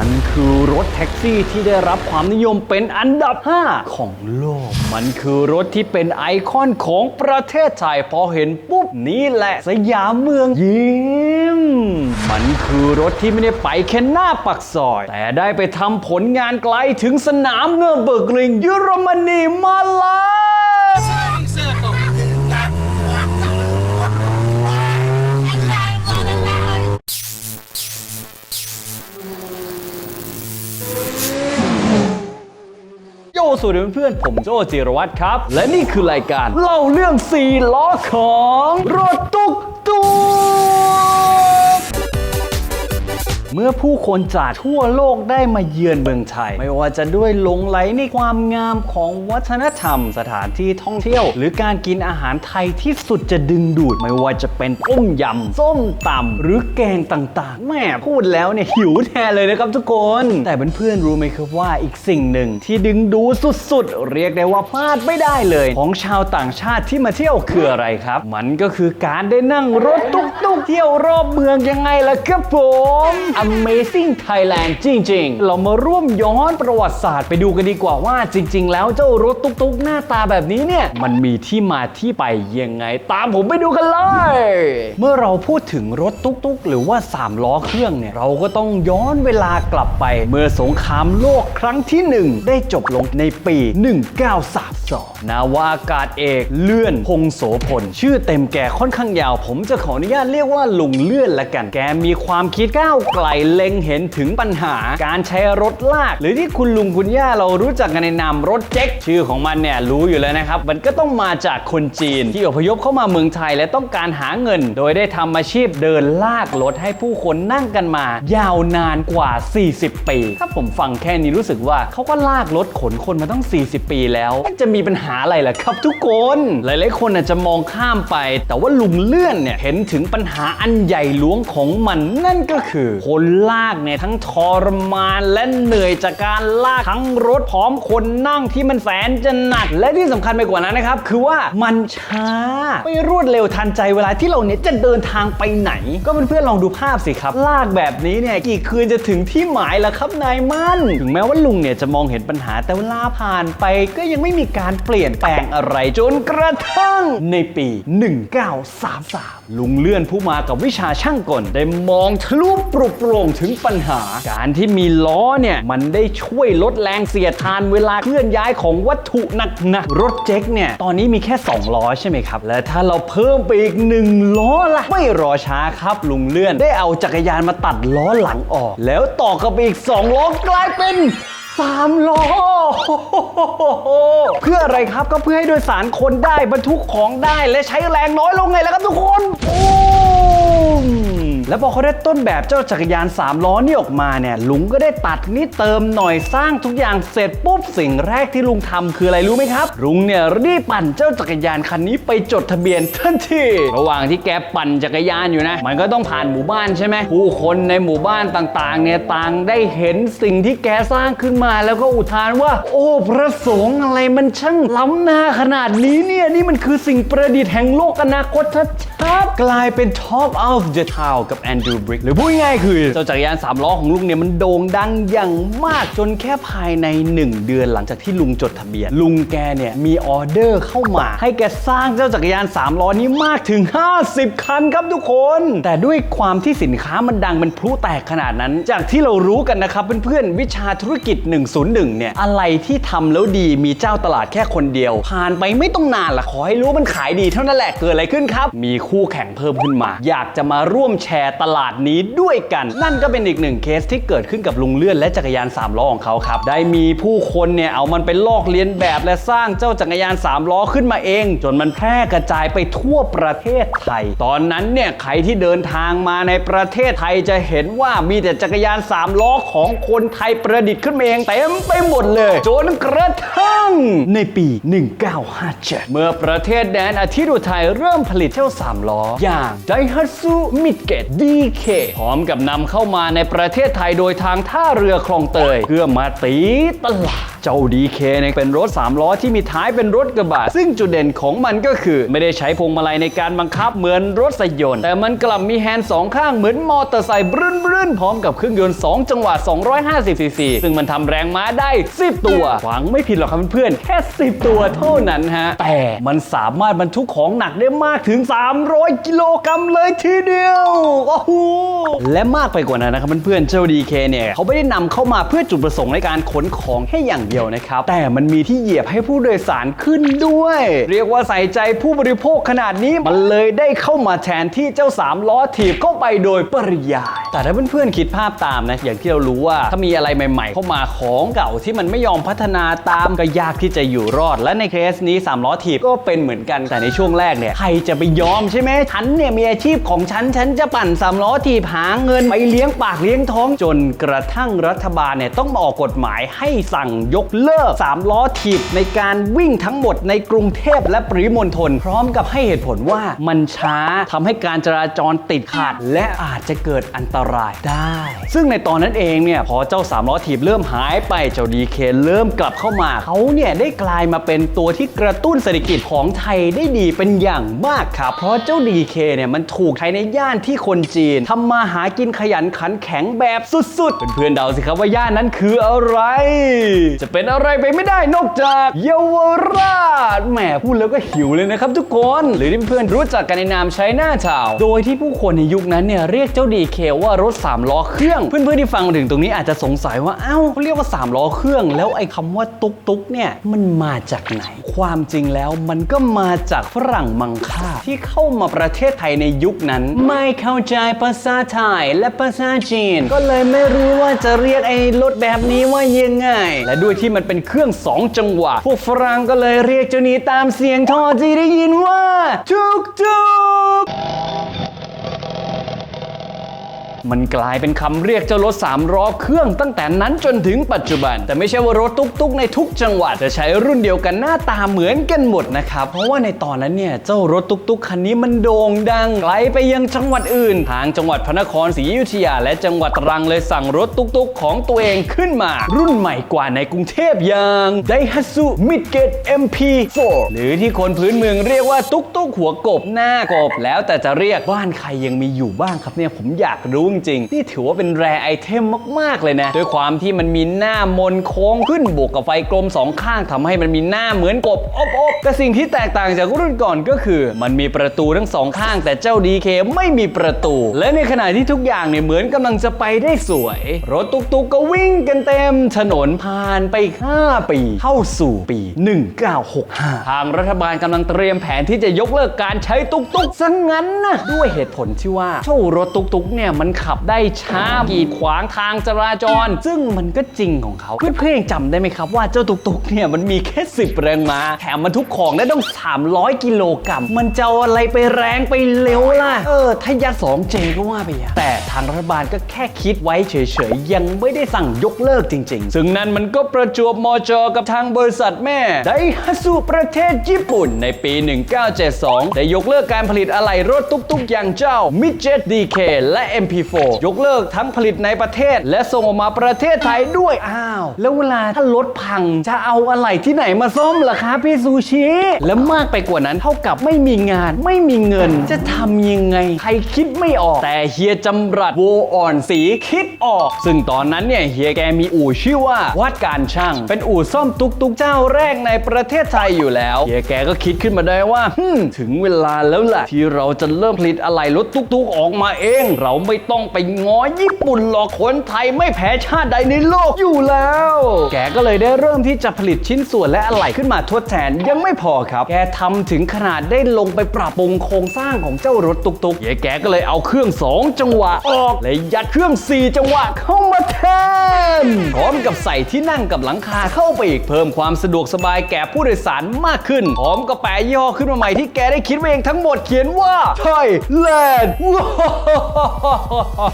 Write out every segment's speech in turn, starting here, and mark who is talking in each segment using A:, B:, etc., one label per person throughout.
A: มันคือรถแท็กซี่ที่ได้รับความนิยมเป็นอันดับ 5 ของโลก มันคือรถที่เป็นไอคอนของประเทศไทยพอเห็นปุ๊บนี่แหละสยามเมืองยิ้ม มันคือรถที่ไม่ได้ไปแค่หน้าปักซอย แต่ได้ไปทำผลงานไกลถึงสนามเนอร์เบิร์กริงเยอรมนีมาแล้ว สวัสดีเพื่อนๆ ผมโจจิรวัตรครับ และนี่คือรายการเล่าเรื่องสี่ล้อของรถ เมื่อผู้คนจากทั่วโลกได้มาเยือนเมืองไทย ไม่ว่าจะด้วยหลงไหลในความงามของวัฒนธรรม สถานที่ท่องเที่ยว หรือการกินอาหารไทยที่สุดจะดึงดูด ไม่ว่าจะเป็นต้มยำส้มตำหรือแกงต่างๆ แม่พูดแล้วเนี่ยหิวแทนเลยนะครับทุกคน แต่เพื่อนๆรู้ไหมครับว่าอีกสิ่งหนึ่งที่ดึงดูดสุดๆ เรียกได้ว่าพลาดไม่ได้เลย ของชาวต่างชาติที่มาเที่ยวคืออะไรครับ มันก็คือการได้นั่งรถตุ๊กๆเที่ยวรอบเมืองยังไงล่ะครับผม Amazing Thailand จริง ๆ เรามาร่วมย้อนประวัติศาสตร์ไปดูกันดีกว่าว่าจริง ๆ แล้วเจ้ารถตุ๊กๆ หน้าตาแบบนี้เนี่ย มันมีที่มาที่ไปยังไง ตามผมไปดูกันเลย เมื่อเราพูดถึงรถตุ๊กๆ หรือว่า 3 ล้อเครื่องเนี่ย เราก็ต้องย้อนเวลากลับไป เมื่อสงครามโลกครั้งที่ 1 ได้จบลงในปี 1932 นาวาอากาศเอกเลื่อนพงโสพล ชื่อเต็มแกค่อนข้างยาว ผมจะขออนุญาตเรียกว่าลุงเลื่อนละกัน แกมีความคิดก้าวไกลเล็งเห็นถึงปัญหาการใช้รถลาก หรือที่คุณลุงคุณย่าเรารู้จักกันในนามรถเจ๊กชื่อของมันเนี่ยรู้อยู่แล้วนะครับ มันก็ต้องมาจากคนจีน ที่อพยพเข้ามาเมืองไทยและต้องการหาเงิน โดยได้ทำอาชีพเดินลากรถให้ผู้คนนั่งกันมา ยาวนานกว่า 40 ปี ถ้าผมฟังแค่นี้รู้สึกว่าเขาก็ลากรถขนคนมาต้อง 40 ปีแล้ว มันจะมีปัญหาอะไรล่ะครับทุกคน หลายๆคนอาจจะมองข้ามไป แต่ว่าลุงเลื่อนเนี่ยเห็นถึงปัญหาอันใหญ่หลวงของมันนั่นก็คือคนลากเนี่ยทั้งทรมานและเหนื่อยจากการลากทั้งรถพร้อมคนนั่งที่มันแสนจะหนัก และที่สำคัญไปกว่านั้นนะครับ คือว่ามันช้าไม่รวดเร็วทันใจเวลาที่เราเนี่ยจะเดินทางไปไหน ก็เพื่อนๆลองดูภาพสิครับ ลากแบบนี้เนี่ยกี่คืนจะถึงที่หมายล่ะครับนายมั่นถึงแม้ว่าลุงเนี่ยจะมองเห็นปัญหาแต่เวลาผ่านไปก็ยังไม่มีการเปลี่ยนแปลงอะไรจนกระทั่งในปี 1933 ลุงเลื่อนผู้มากับวิชาช่างกลได้มองทะลุปลุกโปร่งถึงปัญหา การที่มีล้อเนี่ยมันได้ช่วยลดแรงเสียดทานเวลาเคลื่อนย้ายของวัตถุหนักๆรถเจ๊กเนี่ยตอนนี้มีแค่ 2 ล้อใช่ไหมครับ และถ้าเราเพิ่มไปอีก 1 ล้อล่ะ ไม่รอช้าครับลุงเลื่อน ได้เอาจักรยานมาตัดล้อหลังออก แล้วต่อกับอีก 2 ล้อกลายเป็นสามล้อเพื่ออะไรครับก็เพื่อให้โดยสารคนได้บรรทุกของได้และใช้แรงน้อยลงไงล่ะครับทุกคนปูม แล้วพอเขาได้ต้นแบบเจ้าจักรยาน 3 ล้อนี่ออกมาเนี่ยลุงก็ได้ตัดนิดเติมหน่อยสร้างทุกอย่างเสร็จปุ๊บสิ่งแรกที่ลุงทำคืออะไรรู้ไหมครับ ลุงเนี่ยรีบปั่นเจ้าจักรยานคันนี้ไปจดทะเบียนทันทีระหว่างที่แกปั่นจักรยานอยู่นะ มันก็ต้องผ่านหมู่บ้านใช่ไหมผู้คนในหมู่บ้านต่างๆเนี่ยต่างได้เห็นสิ่งที่แกสร้างขึ้นมาแล้วก็อุทานว่า โอ้พระสงฆ์อะไรมันช่างล้ำหน้าขนาดนี้เนี่ยนี่มันคือสิ่งประดิษฐ์แห่งโลกอนาคตชัด ๆกลายเป็น Talk of the Town กับแอนดรูว์บริกหรือพูดง่ายๆคือ เจ้าจักรยาน3ล้อของลุงเนี่ยมันโด่งดังอย่างมากจนแค่ภายใน 1 เดือนหลังจากที่ลุงจดทะเบียน ลุงแกเนี่ยมีออเดอร์เข้ามา ให้แกสร้างเจ้าจักรยาน3ล้อนี้มากถึง 50 คันครับทุกคน แต่ด้วยความที่สินค้ามันดังเป็นพลุแตกขนาดนั้น จากที่เรารู้กันนะครับเพื่อนๆวิชาธุรกิจ 101 เนี่ยอะไรที่ทำแล้วดีมีเจ้าตลาดแค่คนเดียว ผ่านไปไม่ต้องนานละขอให้รู้มันขายดีเท่านั้นแหละเกิดอะไรขึ้นครับ มีคูแข่งเพิ่มขึ้นมา อยากจะมาร่วมแชร์ตลาดนี้ด้วยกัน นั่นก็เป็นอีกหนึ่งเคสที่เกิดขึ้นกับลุงเลื่อนและจักรยาน3ล้อของเขาครับได้มีผู้คนเนี่ยเอามันไปลอกเลียนแบบและสร้างเจ้าจักรยาน3ล้อขึ้นมาเอง จนมันแพร่กระจายไปทั่วประเทศไทย ตอนนั้นเนี่ยใครที่เดินทางมาในประเทศไทยจะเห็นว่ามีแต่จักรยาน3ล้อของคนไทยประดิษฐ์ขึ้นมาเองเต็มไปหมดเลย จนกระทั่งในปี 1957 เมื่อประเทศแดนอาทิตย์อุทัยเริ่มผลิตเจ้า3 3 ล้อ อย่าง Daihatsu Midget DK พร้อมกับนำเข้ามาในประเทศไทยโดยทางท่าเรือคลองเตย เพื่อมาตีตลาดเจ้า DK เนี่ยเป็นรถ 3 ล้อที่มีท้ายเป็นรถกระบะ ซึ่งจุดเด่นของมันก็คือ ไม่ได้ใช้พวงมาลัยในการบังคับเหมือนรถสยนต์ แต่มันกลับมีแฮนด์สองข้างเหมือนมอเตอร์ไซค์บรื้นบรื้นพร้อมกับเครื่องยนต์ 2 จังหวะ 250 ซีซี ซึ่งมันทำแรงม้าได้ 10 ตัวหวังไม่ผิดหรอกครับเพื่อนๆแค่ 10 ตัวเท่านั้นฮะ แต่มันสามารถบรรทุกของหนักได้มากถึง300 กิโลกรัมเลยทีเดียวโอ้โหและมากไปกว่านั้นนะครับเพื่อนๆเจ้า DK เคเนี่ยเขาไม่ได้นำเข้ามาเพื่อจุดประสงค์ในการขนของแค่อย่างเดียวนะครับ แต่มันมีที่เหยียบให้ผู้โดยสารขึ้นด้วย เรียกว่าใส่ใจผู้บริโภคขนาดนี้มันเลยได้เข้ามาแทนที่เจ้า 3 ล้อถีบเข้าไปโดยปริยาย แต่ถ้าเพื่อนๆคิดภาพตามนะอย่างที่เรารู้ว่าถ้ามีอะไรใหม่ ๆ เข้ามาของเก่าที่มันไม่ยอมพัฒนาตามก็ยากที่จะอยู่รอด และในเคสนี้3ล้อถีบก็เป็นเหมือนกันแต่ในช่วงแรกเนี่ยใครจะไปยอมใช่ช่ไหมฉันเนี่ยมีอาชีพของฉัน ฉันจะปั่น3ล้อถีบหาเงินไปเลี้ยงปากเลี้ยงท้องจนกระทั่งรัฐบาลเนี่ยต้องมาออกกฎหมายให้สั่งยกเลิก3ล้อถีบในการวิ่งทั้งหมดในกรุงเทพและปริมณฑลพร้อมกับให้เหตุผลว่ามันช้าทำให้การจราจรติดขัด และอาจจะเกิดอันตรายได้ ซึ่งในตอนนั้นเองเนี่ยพอเจ้า3ล้อถีบเริ่มหายไปเจ้าดีเคเริ่มกลับเข้ามาเขาเนี่ยได้กลายมาเป็นตัวที่กระตุ้นเศรษฐกิจของไทยได้ดีเป็นอย่างมากครับเพราะเจ้าดีเคเนี่ยมันถูกใช้ในย่านที่คนจีนทำมาหากินขยันขันแข็งแบบสุดๆ เพื่อนๆเดาสิครับว่าย่านนั้นคืออะไร จะเป็นอะไรไปไม่ได้นอกจากเยาวราชแหมพูดแล้วก็หิวเลยนะครับทุกคน หรือที่เพื่อนรู้จักกันในนามใช้หน้าชาว โดยที่ผู้คนในยุคนั้นเนี่ยเรียกเจ้าดีเคว่ารถ3ล้อเครื่อง เพื่อนๆที่ฟังถึงตรงนี้อาจจะสงสัยว่าเอ้าเขาเรียกว่า3ล้อเครื่อง แล้วไอ้คำว่าตุกตุกเนี่ยมันมาจากไหน ความจริงแล้วมันก็มาจากฝรั่งมังค่าที่เข้ามาประเทศไทยในยุคนั้น ไม่เข้าใจภาษาไทยและภาษาจีน ก็เลยไม่รู้ว่าจะเรียกไอ้รถแบบนี้ว่ายังไง และด้วยที่มันเป็นเครื่อง2จังหวะ พวกฝรั่งก็เลยเรียกเจ้านี้ตามเสียงท่อที่ได้ยินว่าทุกทุกๆ มันกลายเป็นคำเรียกเจ้ารถ3ล้อเครื่องตั้งแต่นั้นจนถึงปัจจุบัน แต่ไม่ใช่ว่ารถตุ๊กๆ ในทุกจังหวัดจะใช้รุ่นเดียวกันหน้าตาเหมือนกันหมดนะครับ เพราะว่าในตอนนั้นเนี่ยเจ้ารถตุ๊กๆคันนี้มันโด่งดังไกลไปยังจังหวัดอื่น ทางจังหวัดพระนครศรีอยุธยา และจังหวัดตรังเลยสั่งรถตุ๊กๆ ของตัวเองขึ้นมา รุ่นใหม่กว่าในกรุงเทพอย่าง Daihatsu Midget MP4 หรือที่คนพื้นเมืองเรียกว่าตุ๊กๆหัวกบหน้ากบ แล้วแต่จะเรียกบ้านใครยังมีอยู่บ้างครับเนี่ยผมอยากรู้จริง นี่ถือว่าเป็นแรไอเทมมาก ๆ เลยนะ ด้วยความที่มันมีหน้ามนโค้งขึ้นบวกกับไฟกลมสองข้างทำให้มันมีหน้าเหมือนกบอบอบแต่สิ่งที่แตกต่างจากรุ่นก่อนก็คือ มันมีประตูทั้งสองข้าง แต่เจ้า DK ไม่มีประตู และในขณะที่ทุกอย่างเนี่ยเหมือนกำลังจะไปได้สวย รถตุกๆกก็วิ่งกันเต็ม ถนนผ่านไป 5 ปี เข้าสู่ปี 1965 ทางรัฐบาลกำลังเตรียมแผนที่จะยกเลิกการใช้ตุกๆซะงั้นนะด้วยเหตุผลที่ว่าเจ้ารถตุกๆเนี่ยมันขบได้ช้ากีดขวางทางจราจร ซึ่งมันก็จริงของเขา เพื่อนๆยังจำได้ไหมครับว่าเจ้าตุกๆเนี่ยมันมีแค่10แรงมาแถมมันทุกของได้ต้อง 300 กิโลกรัมมันจะอาอะไรไปแรงไปเร็วล่ะ เออ ถ้ายัด 2J ก็ว่าไปอย่างแต่ทางรัฐบาลก็แค่คิดไว้เฉยๆ ยังไม่ได้สั่งยกเลิกจริงๆ ซึ่งนั่นมันก็ประจวบมอจอกับทางบริษัทแม่ไดฮัตสุประเทศญี่ปุ่นในปี 1972 ได้ยกเลิกการผลิตอะไหล่รถตุกๆ อย่างเจ้า Midget DK และ MP4 ยกเลิกทั้งผลิตในประเทศ และส่งออกมาประเทศไทยด้วย อ้าว แล้วเวลาถ้ารถพังจะเอาอะไหล่ที่ไหนมาซ่อมล่ะคะพี่ซูชิ และมากไปกว่านั้นเท่ากับไม่มีงาน ไม่มีเงิน จะทำยังไง ใครคิดไม่ออก แต่เฮียจำรัดโวอ่อนสีคิดออก ซึ่งตอนนั้นเนี่ยเฮียแกมีอู่ชื่อว่าวัดการช่าง เป็นอู่ซ่อมตุกตุกเจ้าแรกในประเทศไทยอยู่แล้วเฮียแกก็คิดขึ้นมาได้ว่าถึงเวลาแล้วแหละที่เราจะเริ่มผลิตอะไหล่รถตุกตุกออกมาเอง เราไม่ต้องไปง้อญี่ปุ่นหรอกคนไทยไม่แพ้ชาติใดในโลกอยู่แล้ว แกก็เลยได้เริ่มที่จะผลิตชิ้นส่วนและอะไหล่ขึ้นมาทดแทนยังไม่พอครับ แกทำถึงขนาดได้ลงไปปรับปรุงโครงสร้างของเจ้ารถตุกๆเฮียแกก็เลยเอาเครื่อง 2 จังหวะออกและยัดเครื่อง 4 จังหวะเข้ามาแทนพร้อมกับใส่ที่นั่งกับหลังคาเข้าไปอีกเพิ่มความสะดวกสบายแก่ผู้โดยสารมากขึ้นพร้อมกับแปะย่ห้อขึ้นมาใหม่ที่แกได้คิดเองทั้งหมดเขียนว่าไทยแลนด์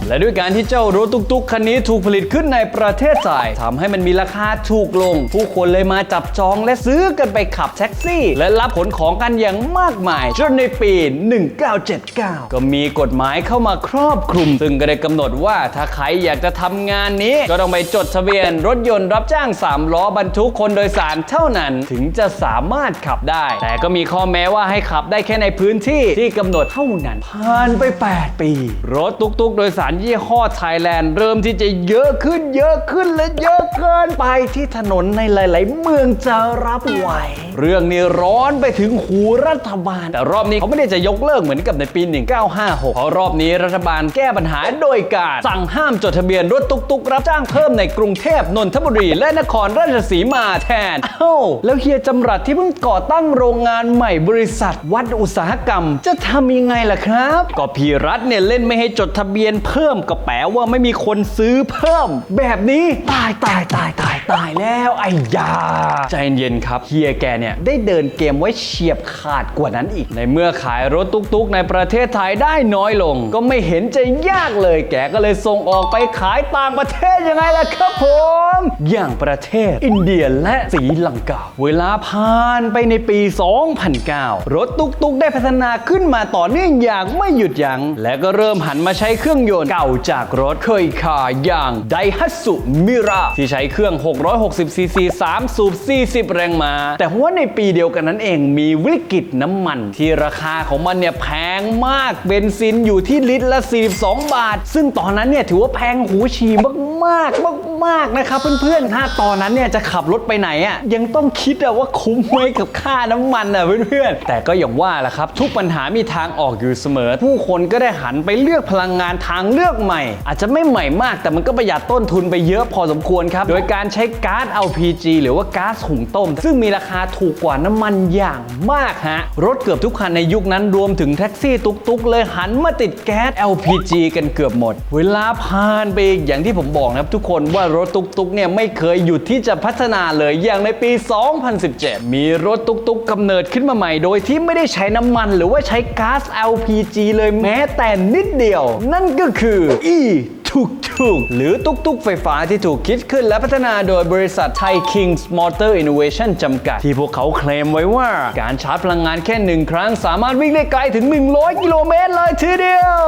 A: และด้วยการที่เจ้ารถตุ๊กๆคันนี้ถูกผลิตขึ้นในประเทศไทยทำให้มันมีราคาถูกลง ผู้คนเลยมาจับจองและซื้อกันไปขับแท็กซี่ และรับผลของกันอย่างมากมาย จนในปี 1979 ก็มีกฎหมายเข้ามาครอบคลุม ซึ่งก็ได้กำหนดว่าถ้าใครอยากจะทำงานนี้ ก็ต้องไปจดทะเบียนรถยนต์รับจ้าง 3 ล้อบรรทุกคนโดยสารเท่านั้นถึงจะสามารถขับได้ แต่ก็มีข้อแม้ว่าให้ขับได้แค่ในพื้นที่ที่กำหนดเท่านั้นผ่านไป 8 ปี รถตุ๊กๆโดยสารยี่ห้อไทยแลนด์ เริ่มที่จะเยอะขึ้นเยอะขึ้นและเยอะเกินไปที่ถนนในหลาย ๆ เมืองจะรับไหว เรื่องนี้ร้อนไปถึงหูรัฐบาล แต่รอบนี้เขาไม่ได้จะยกเลิกเหมือนกับในปี 1956 เพราะรอบนี้รัฐบาลแก้ปัญหาโดยการสั่งห้ามจดทะเบียนรถตุก ๆ รับจ้างเพิ่มในกรุงเทพนนทบุรีและนครราชสีมาแทนอ้าวแล้วเฮียจำรัดที่เพิ่งก่อตั้งโรงงานใหม่บริษัทวัดอุตสาหกรรม จะทำยังไงล่ะครับ ก็พีรัฐเนี่ยเล่นไม่ให้จดทะเบียนเพิ่มก็แปลว่าไม่มีคนซื้อเพิ่ม แบบนี้ตายตายตายตายตายแล้วไอ้ยา ใจเย็นๆครับเฮียแกเนี่ยได้เดินเกมไว้เฉียบขาดกว่านั้นอีก ในเมื่อขายรถตุกๆ ในประเทศไทยได้น้อยลง ก็ไม่เห็นจะยากเลย แกก็เลยส่งออกไปขายต่างประเทศยังไงล่ะครับผม อย่างประเทศอินเดียและศรีลังกา เวลาผ่านไปในปี 2009 รถตุกๆ ได้พัฒนาขึ้นมาต่อเนื่องอย่างไม่หยุดยัง้งและก็เริ่มหันมาใช้เครื่องยนต์เก่าจากรถเคยคาอย่าง Daihatsu Mira ที่ใช้เครื่อง 660 ซีซี 3 สูบ 40 แรงม้าแต่ว่าในปีเดียวกันนั้นเองมีวิกฤตน้ำมัน ที่ราคาของมันเนี่ยแพงมากเบนซินอยู่ที่ลิตรละ 42 บาท ซึ่งตอนนั้นเนี่ยถือว่าแพงหูฉี่มากๆมากๆนะครับเพื่อนๆถ้าตอนนั้นเนี่ยจะขับรถไปไหนอะยังต้องคิดอะว่าคุ้มไหมกับค่าน้ำมันอะเพื่อนๆแต่ก็อย่างว่าแหละครับ ทุกปัญหามีทางออกอยู่เสมอ ผู้คนก็ได้หันไปเลือกพลังงานทางเลือกใหม่ อาจจะไม่ใหม่มาก แต่มันก็ประหยัดต้นทุนไปเยอะพอสมควรครับ โดยการใช้ก๊าซ LPG หรือว่าก๊าซหุงต้ม ซึ่งมีราคาถูกกว่าน้ำมันอย่างมากฮะ รถเกือบทุกคันในยุคนั้นรวมถึงแท็กซี่ตุกๆ เลยหันมาติดแก๊ส LPG กันเกือบหมด เวลาผ่านไปอีกอย่างที่ผมบอกนะครับทุกคนว่ารถตุกๆเนี่ยไม่เคยหยุดที่จะพัฒนาเลยอย่างในปี 2017 มีรถตุกๆกำเนิดขึ้นมาใหม่ โดยที่ไม่ได้ใช้น้ำมัน หรือว่าใช้ก๊าซ LPG เลยแม้แต่นิดเดียว นั่นก็คือ e ทุกทุกหรือตุกตุกไฟฟ้าที่ถูกคิดขึ้นและพัฒนาโดยบริษัทไทย Kings Motor Innovation จำกัด ที่พวกเขาเคลมไว้ว่า การชาร์จพลังงานแค่หนึ่งครั้ง สามารถวิ่งได้ไกลถึง 100 กิโลเมตรเลยทีเดียว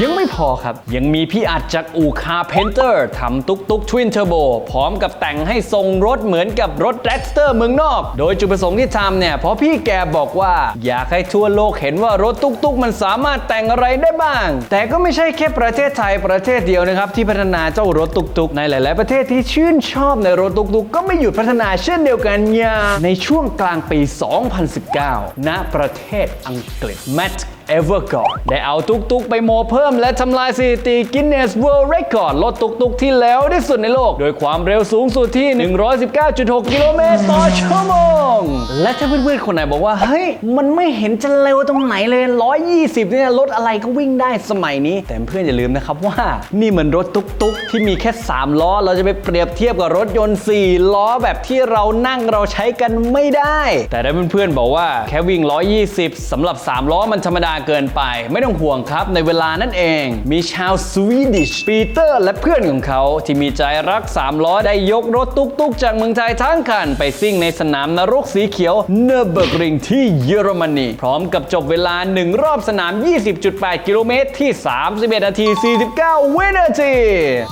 A: ยังไม่พอครับ ยังมีพี่อัดจากอู่คาเพนเตอร์ทำตุกตุกทวินเทอร์โบพร้อมกับแต่งให้ทรงรถเหมือนกับรถแร็กสเตอร์เมืองนอก โดยจุดประสงค์ที่ทำเนี่ยเพราะพี่แกบอกว่า อยากให้ทั่วโลกเห็นว่ารถตุกตุกมันสามารถแต่งอะไรได้บ้าง แต่ก็ไม่ใช่แค่ประเทศไทยประเทศเดียวนะครับที่พัฒนาเจ้ารถตุกตุกในหลาย ๆ ประเทศที่ชื่นชอบในรถตุกตุกก็ไม่หยุดพัฒนาเช่นเดียวกันอย่างในช่วงกลางปี 2019 ณ ประเทศอังกฤษ Matt Evergard ได้เอาตุกตุกไปโมเพิ่ม และทำลายสถิติ Guinness World Record รถตุกตุกที่เร็วที่สุดในโลก โดยความเร็วสูงสุดที่ 119.6 กิโลเมตรต่อชั่วโมง และถ้าเพื่อนๆคนไหนบอกว่า เฮ้ย มันไม่เห็นจะเร็วตรงไหนเลย 120 เนี่ยรถอะไรก็วิ่งได้สมัยนี้ แต่เพื่อนอย่าลืมนะครับว่านี่เหมือนรถตุกตุกที่มีแค่ 3 ล้อ เราจะไปเปรียบเทียบกับรถยนต์ 4 ล้อแบบที่เรานั่งเราใช้กันไม่ได้ แต่ถ้าเพื่อนๆบอกว่าแค่วิ่ง 120สำหรับ 3 ล้อมันธรรมดาเกินไป ไม่ต้องห่วงครับ ในเวลานั่นเอง มีชาวสวีดิชปีเตอร์และเพื่อนของเขา ที่มีใจรัก 3 ล้อ ได้ยกรถตุกๆ จากเมืองไทยทั้งคัน ไปซิ่งในสนามนรกสีเขียวเนอร์เบิร์กริงที่เยอรมนีพร้อมกับจบเวลา 1 รอบสนาม 20.8 กิโลเมตรที่ 31 นาที 49 วินาที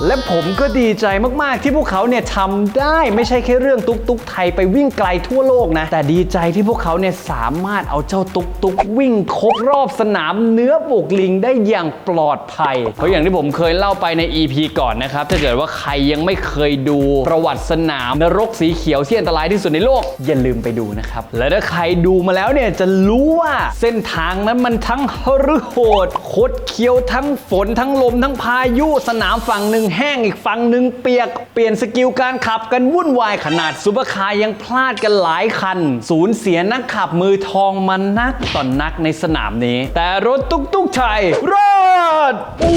A: และผมก็ดีใจมากๆ ที่พวกเขาเนี่ยทำได้ไม่ใช่แค่เรื่องตุกตุกไทยไปวิ่งไกลทั่วโลกนะ แต่ดีใจที่พวกเขาเนี่ยสามารถเอาเจ้าตุกตุกวิ่งครบรอบสนามเนื้อปลูกลิงได้อย่างปลอดภัย เพราะอย่างที่ผมเคยเล่าไปใน EP ก่อนนะครับ ถ้าเกิดว่าใครยังไม่เคยดูประวัติสนามนรกสีเขียวที่อันตรายที่สุดในโลก อย่าลืมไปดูนะครับ และถ้าใครดูมาแล้วเนี่ยจะรู้ว่าเส้นทางนั้นมันทั้งฮรึโหดคดเคี้ยวทั้งฝนทั้งลมทั้งพายุสนามฝั่งหนึ่งแห้งอีกฝั่งหนึ่งเปียกเปลี่ยนสกิลการขับกันวุ่นวายขนาดซุปเปอร์คาร์ยังพลาดกันหลายคัน สูญเสียนักขับมือทองมันนักต่อนนักในสนามนี้แต่รถตุ๊กตุ๊กไทยรอดปู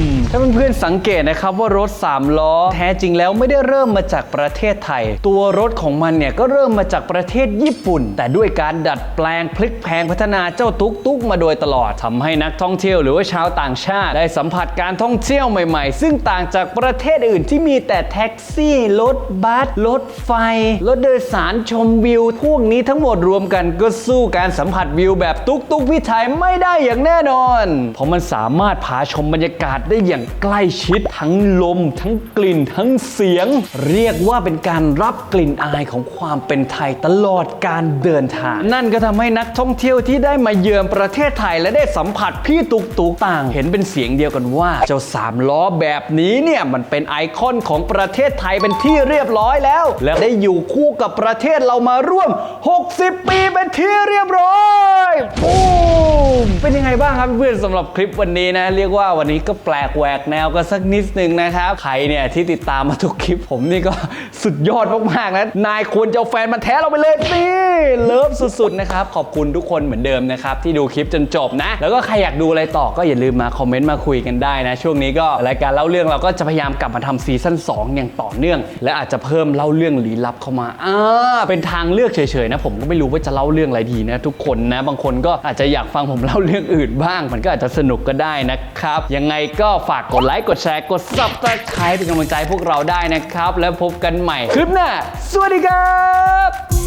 A: มถ้าเพื่อนๆสังเกตนะครับว่ารถ 3 ล้อ แท้จริงแล้วไม่ได้เริ่มมาจากประเทศไทย ตัวรถของมันเนี่ยก็เริ่มมาจากประเทศญี่ปุ่น แต่ด้วยการดัดแปลงพลิกแพลงพัฒนาเจ้าตุ๊กตุ๊กมาโดยตลอดทำให้นักท่องเที่ยวหรือว่าชาวต่างชาติ ได้สัมผัสการท่องเที่ยวใหม่ๆ ซึ่งต่างจากประเทศอื่นที่มีแต่แท็กซี่รถบัสรถไฟรถโดยสารชมวิวพวกนี้ทั้งหมดรวมกันก็สู้การสัมผัสวิวแบบตุ๊กตุ๊กวิถีไม่ได้อย่างแน่นอน เพราะมันสามารถพาชมบรรยากาศได้อย่างใกล้ชิดทั้งลม ทั้งกลิ่น ทั้งเสียง เรียกว่าเป็นการรับกลิ่นอายของความเป็นไทยตลอดการเดินทาง นั่นก็ทำให้นักท่องเที่ยวที่ได้มาเยือนประเทศไทยและได้สัมผัสพี่ตุกตุกต่าง เห็นเป็นเสียงเดียวกันว่า เจ้าสามล้อแบบนี้เนี่ยมันเป็นไอคอนของประเทศไทยเป็นที่เรียบร้อยแล้ว และได้อยู่คู่กับประเทศเรามาร่วม 60 ปีเป็นที่เรียบร้อยปูมเป็นยังไงบ้างครับเพื่อนๆสำหรับคลิปวันนี้นะ เรียกว่าวันนี้ก็แปลกแหวกแนวกันสักนิดนึงนะครับ ใครเนี่ยที่ติดตามมาทุกคลิปผมนี่ก็สุดยอดมากๆนะนายควรจะเอาแฟนมาแท้เราไปเลยนี่เลิฟสุดๆนะครับ ขอบคุณทุกคนเหมือนเดิมนะครับ ที่ดูคลิปจนจบนะ แล้วก็ใครอยากดูอะไรต่อก็อย่าลืมมาคอมเมนต์มาคุยกันได้นะ ช่วงนี้ก็รายการเล่าเรื่องเราก็จะพยายามกลับมาทำซีซั่น2 อย่างต่อเนื่อง และอาจจะเพิ่มเล่าเรื่องลี้ลับเข้ามาอ่าเป็นทางเลือกเฉยๆนะผมก็ไม่รู้ว่าจะเล่าเรื่องอะไรดีนะทุกคนนะบางคนก็อาจจะอยากฟังผมเล่าเรื่องอื่นบ้าง มันก็อาจจะสนุกก็ได้นะครับ ยังไงก็ฝากกดไลค์กดแชร์กด subscribe เป็นกำลังใจพวกเราได้นะครับ แล้วพบกันใหม่คลิปหน้า สวัสดีครับ